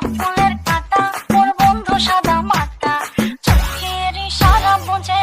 ফুলের কাটা তোর বন্ধু সাদা মাটা চোখের ইশারা বোঝে